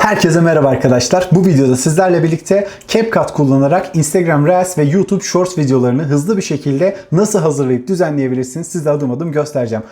Herkese merhaba arkadaşlar. Bu videoda sizlerle birlikte CapCut kullanarak Instagram Reels ve YouTube Shorts videolarını hızlı bir şekilde nasıl hazırlayıp düzenleyebilirsiniz size adım adım göstereceğim.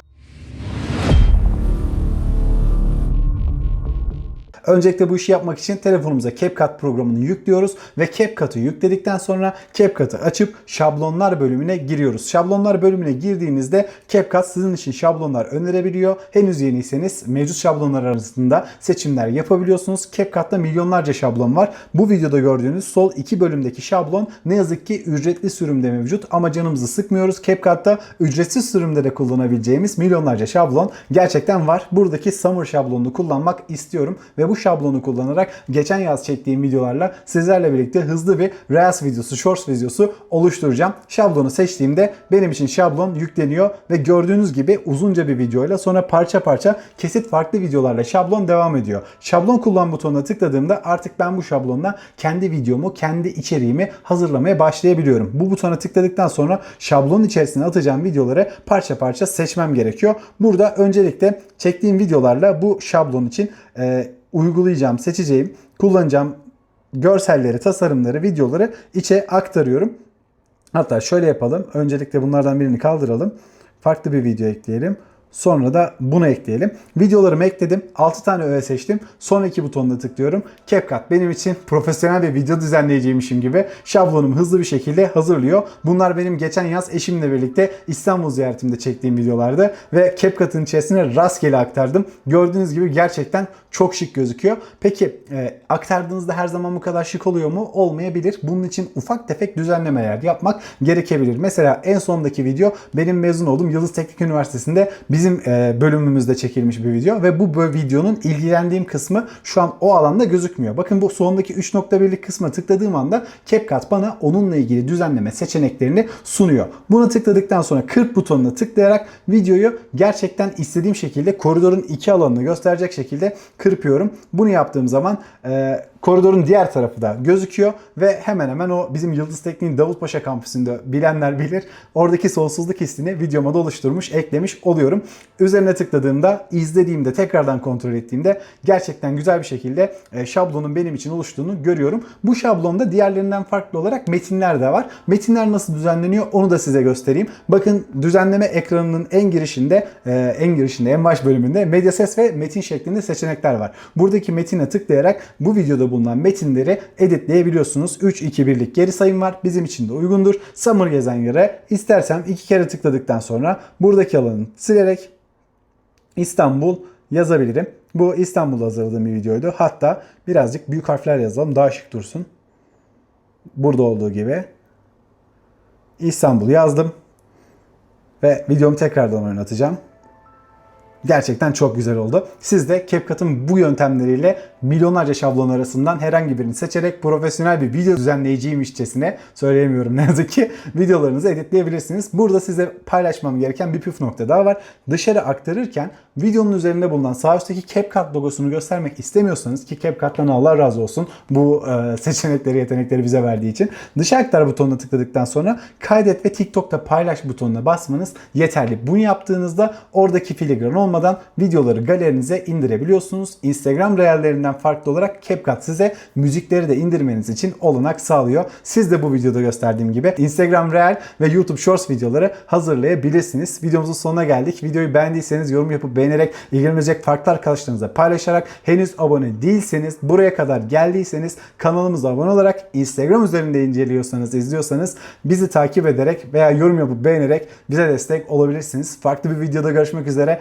Öncelikle bu işi yapmak için telefonumuza CapCut programını yüklüyoruz ve CapCut'ı yükledikten sonra CapCut'ı açıp şablonlar bölümüne giriyoruz. Şablonlar bölümüne girdiğinizde CapCut sizin için şablonlar önerebiliyor. Henüz yeniyseniz mevcut şablonlar arasında seçimler yapabiliyorsunuz. CapCut'ta milyonlarca şablon var. Bu videoda gördüğünüz sol iki bölümdeki şablon ne yazık ki ücretli sürümde mevcut ama canımızı sıkmıyoruz. CapCut'ta ücretsiz sürümde de kullanabileceğimiz milyonlarca şablon gerçekten var. Buradaki Summer şablonunu kullanmak istiyorum ve bu şablonu kullanarak geçen yaz çektiğim videolarla sizlerle birlikte hızlı bir Reels videosu, Shorts videosu oluşturacağım. Şablonu seçtiğimde benim için şablon yükleniyor ve gördüğünüz gibi uzunca bir videoyla sonra parça parça kesit farklı videolarla şablon devam ediyor. Şablon kullan butonuna tıkladığımda artık ben bu şablonla kendi videomu, kendi içeriğimi hazırlamaya başlayabiliyorum. Bu butona tıkladıktan sonra şablonun içerisine atacağım videoları parça parça seçmem gerekiyor. Burada öncelikle çektiğim videolarla bu şablon için e, uygulayacağım, seçeceğim, kullanacağım görselleri, tasarımları, videoları içe aktarıyorum. Hatta şöyle yapalım. Öncelikle bunlardan birini kaldıralım. Farklı bir video ekleyelim. Sonra da bunu ekleyelim. Videolarımı ekledim. 6 tane öğe seçtim. Sonraki butonuna tıklıyorum. CapCut benim için profesyonel bir video düzenleyeceğimişim gibi şablonumu hızlı bir şekilde hazırlıyor. Bunlar benim geçen yaz eşimle birlikte İstanbul ziyaretimde çektiğim videolardı. Ve CapCut'ın içerisine rastgele aktardım. Gördüğünüz gibi gerçekten çok şık gözüküyor. Peki e, aktardığınızda her zaman bu kadar şık oluyor mu? Olmayabilir. Bunun için ufak tefek düzenlemeler yapmak gerekebilir. Mesela en sondaki video benim mezun olduğum Yıldız Teknik Üniversitesi'nde bizim e, bölümümüzde çekilmiş bir video ve bu videonun ilgilendiğim kısmı şu an o alanda gözükmüyor. Bakın bu sondaki 3.1'lik kısma tıkladığım anda CapCut bana onunla ilgili düzenleme seçeneklerini sunuyor. Buna tıkladıktan sonra 40 butonuna tıklayarak videoyu gerçekten istediğim şekilde koridorun iki alanını gösterecek şekilde kırpıyorum. Bunu yaptığım zaman e, koridorun diğer tarafı da gözüküyor ve hemen hemen o bizim Yıldız Tekniğin Davutpaşa kampüsünde bilenler bilir. Oradaki sonsuzluk hissini videoma da oluşturmuş, eklemiş oluyorum. Üzerine tıkladığımda, izlediğimde, tekrardan kontrol ettiğimde gerçekten güzel bir şekilde e, şablonun benim için oluştuğunu görüyorum. Bu şablonda diğerlerinden farklı olarak metinler de var. Metinler nasıl düzenleniyor onu da size göstereyim. Bakın düzenleme ekranının en girişinde, e, en girişinde, en baş bölümünde medya ses ve metin şeklinde seçenekler var. Buradaki metine tıklayarak bu videoda bulunan metinleri editleyebiliyorsunuz. 3, 2, 1'lik geri sayım var. Bizim için de uygundur. Summer gezen yere istersem iki kere tıkladıktan sonra buradaki alanı silerek İstanbul yazabilirim. Bu İstanbul hazırladığım bir videoydu. Hatta birazcık büyük harfler yazalım. Daha şık dursun. Burada olduğu gibi. İstanbul yazdım. Ve videomu tekrardan oynatacağım. Gerçekten çok güzel oldu. Siz de CapCut'ın bu yöntemleriyle milyonlarca şablon arasından herhangi birini seçerek profesyonel bir video düzenleyiciymişçesine söyleyemiyorum ne yazık ki videolarınızı editleyebilirsiniz. Burada size paylaşmam gereken bir püf nokta daha var. Dışarı aktarırken videonun üzerinde bulunan sağ üstteki CapCut logosunu göstermek istemiyorsanız ki CapCut'tan Allah razı olsun bu e, seçenekleri, yetenekleri bize verdiği için dışa aktar butonuna tıkladıktan sonra kaydet ve TikTok'ta paylaş butonuna basmanız yeterli. Bunu yaptığınızda oradaki filigran olmadan videoları galerinize indirebiliyorsunuz. Instagram reellerinden farklı olarak CapCut size müzikleri de indirmeniz için olanak sağlıyor. Siz de bu videoda gösterdiğim gibi Instagram Reel ve YouTube Shorts videoları hazırlayabilirsiniz. Videomuzun sonuna geldik. Videoyu beğendiyseniz yorum yapıp beğenerek ilgilenecek farklı arkadaşlarınıza paylaşarak henüz abone değilseniz buraya kadar geldiyseniz kanalımıza abone olarak Instagram üzerinde inceliyorsanız izliyorsanız bizi takip ederek veya yorum yapıp beğenerek bize destek olabilirsiniz. Farklı bir videoda görüşmek üzere.